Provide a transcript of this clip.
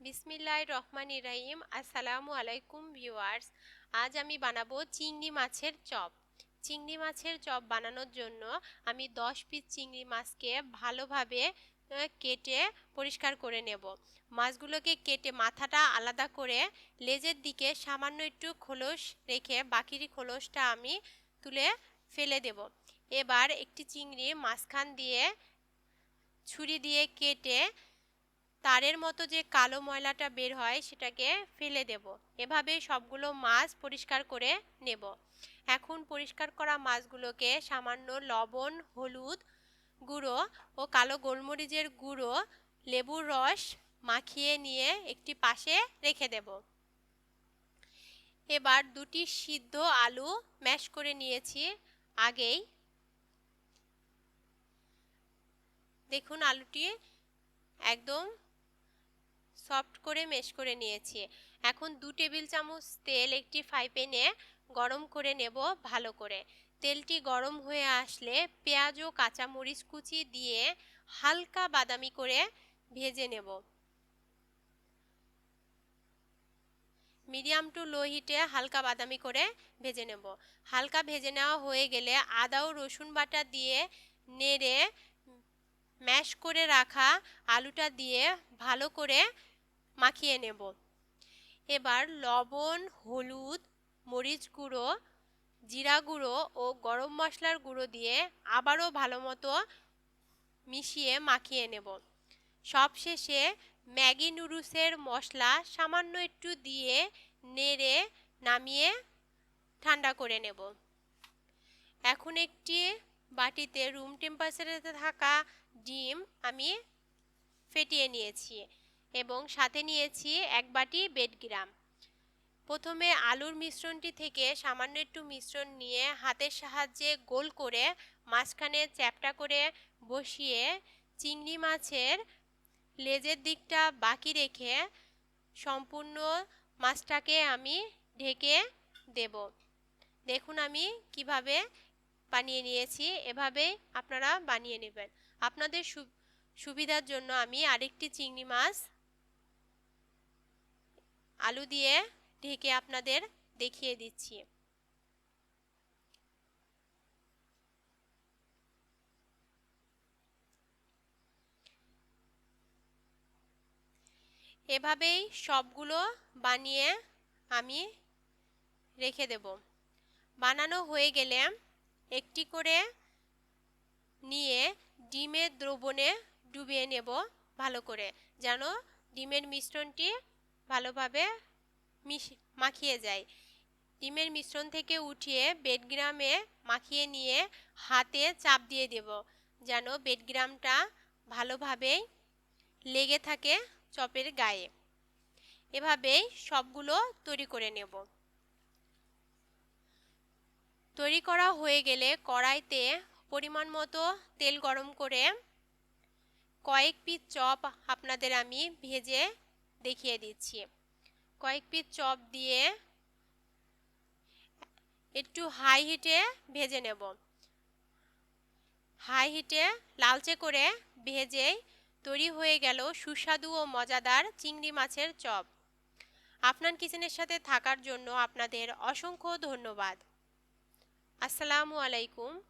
বিসমিল্লাহ রহমান ইরাহিম আসসালামু আলাইকুম ভিউয়ার্স, আজ আমি বানাবো চিংড়ি মাছের চপ। চিংড়ি মাছের চপ বানানোর জন্য আমি দশ পিস চিংড়ি মাছকে ভালোভাবে কেটে পরিষ্কার করে নেব। মাছগুলোকে কেটে মাথাটা আলাদা করে লেজের দিকে সামান্য একটু খোলস রেখে বাকির খোলসটা আমি তুলে ফেলে দেব। এবার একটি চিংড়ি মাঝখান দিয়ে, ছুরি দিয়ে কেটে তারের মতো যে কালো ময়লাটা বের হয় সেটাকে ফেলে দেব। এভাবে সবগুলো মাছ পরিষ্কার করে নেব। এখন পরিষ্কার করা মাছগুলোকে সামান্য লবণ, হলুদ গুঁড়ো ও কালো গোলমরিচের গুঁড়ো, লেবুর রস মাখিয়ে নিয়ে একটি পাশে রেখে দেব। এবার দুটি সিদ্ধ আলু ম্যাশ করে নিয়েছি আগেই। দেখুন আলুটি একদম সফট করে মেশ করে নিয়েছি। এখন দু টেবিল চামচ তেল একটি ফ্রাই প্যানে গরম করে নেব ভালো করে। তেলটি গরম হয়ে আসলে পেঁয়াজ ও কাঁচামরিচ কুচি দিয়ে হালকা বাদামি করে ভেজে নেব। মিডিয়াম টু লো হিটে হালকা বাদামি করে ভেজে নেব। হালকা ভেজে নেওয়া হয়ে গেলে আদা ও রসুন বাটা দিয়ে নেড়ে ম্যাশ করে রাখা আলুটা দিয়ে ভালো করে মাখিয়ে নেব। এবার লবণ, হলুদ, মরিচ গুঁড়ো, জিরা গুঁড়ো ও গরম মশলার গুঁড়ো দিয়ে আবারও ভালো মতো মিশিয়ে মাখিয়ে নেব। সবশেষে ম্যাগি নুডলসের মশলা সামান্য একটু দিয়ে নেড়ে নামিয়ে ঠান্ডা করে নেব। এখন একটি বাটিতে রুম টেম্পারেচারে থাকা ডিম আমি ফেটিয়ে নিয়েছি। এবং সাথে নিয়েছি এক বাটি বেডগ্রাম প্রথমে আলুর মিশ্রণটি থেকে সামান্য একটু মিশ্রণ নিয়ে হাতের সাহায্যে গোল করে মাঝখানে চ্যাপটা করে বসিয়ে চিংড়ি মাছের লেজের দিকটা বাকি রেখে সম্পূর্ণ মাছটাকে আমি ঢেকে দেব। দেখুন আমি কীভাবে বানিয়ে নিয়েছি, এভাবেই আপনারা বানিয়ে নেবেন। আপনাদের সুবিধার জন্য আমি আরেকটি চিংড়ি মাছ আলু দিয়ে ঢেকে আপনাদের দেখিয়ে দিচ্ছি। এভাবেই সবগুলো বানিয়ে আমি রেখে দেব। বানানো হয়ে গেলে একটি করে নিয়ে ডিমের দ্রবণে ডুবিয়ে নেব ভালো করে, যেন ডিমের মিশ্রণটি ভালোভাবে মাখিয়ে যায়। ডিমের মিশ্রণ থেকে উঠিয়ে বেডগ্রামে মাখিয়ে নিয়ে হাতে চাপ দিয়ে দেব, যেন বেডগ্রামটা ভালোভাবেই লেগে থাকে চপের গায়ে। এভাবেই সবগুলো তৈরি করে নেব। তৈরি করা হয়ে গেলে কড়াইতে পরিমাণ মতো তেল গরম করে কয়েক পিস চপ আপনাদের আমি ভেজে দেখিয়ে দিচ্ছি। কয়েক পিস চপ দিয়ে একটু হাই হিটে ভেজে নেব। হাই হিটে লালচে করে ভেজেই তৈরি হয়ে গেল সুস্বাদু ও মজাদার চিংড়ি মাছের চপ। আপনার কিচেনের সাথে থাকার জন্য আপনাদের অসংখ্য ধন্যবাদ। আসসালামু আলাইকুম।